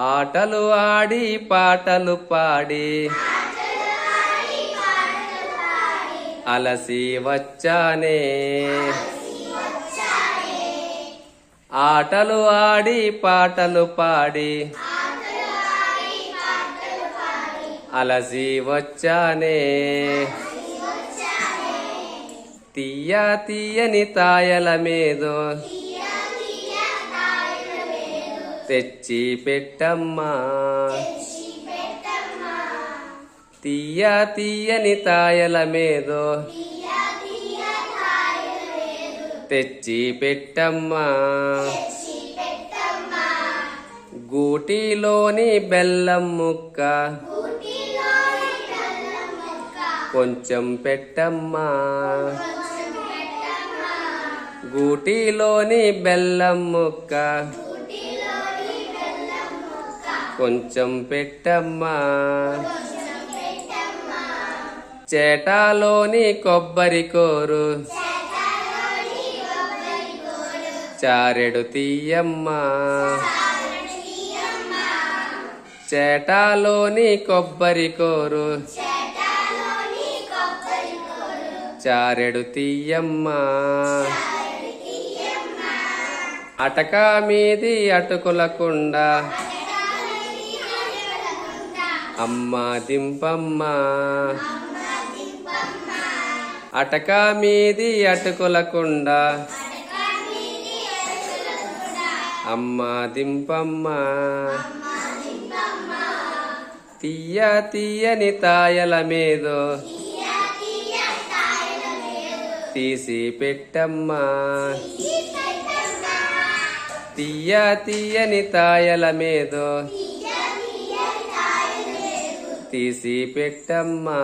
ఆటలు ఆడి పాటలు పాడి. అలసి వచ్చానే. ఆటలు ఆడి పాటలు పాడి. అలసి వచ్చానే. తీయ తీయని తాయల మీదో. తెచ్చి పెట్టమ్మా తీయ తీయని తాయల మీదో తెచ్చి పెట్టమ్మా గూటిలోని బెల్లం ముక్క. కొంచెం పెట్టమ్మా. గూటిలోని బెల్లం ముక్క. కొంచెం పెట్టమ్మా. చేటాలోని కొబ్బరి కోరు. చారెడు తీయమ్మా. చేటాలోని కొబ్బరి కోరు. చారెడు తీయమ్మా. అటకా మీది అటుకులకుండా అమ్మ దింపమ్మ. అటక మీది అటుకులకుండ. అమ్మ దింపమ్మ. తీయ తీయని తాయల మీదో. తీసి పెట్టమ్మా. తీయ తీయని తాయల మీదో. తీసి పెట్టమ్మా.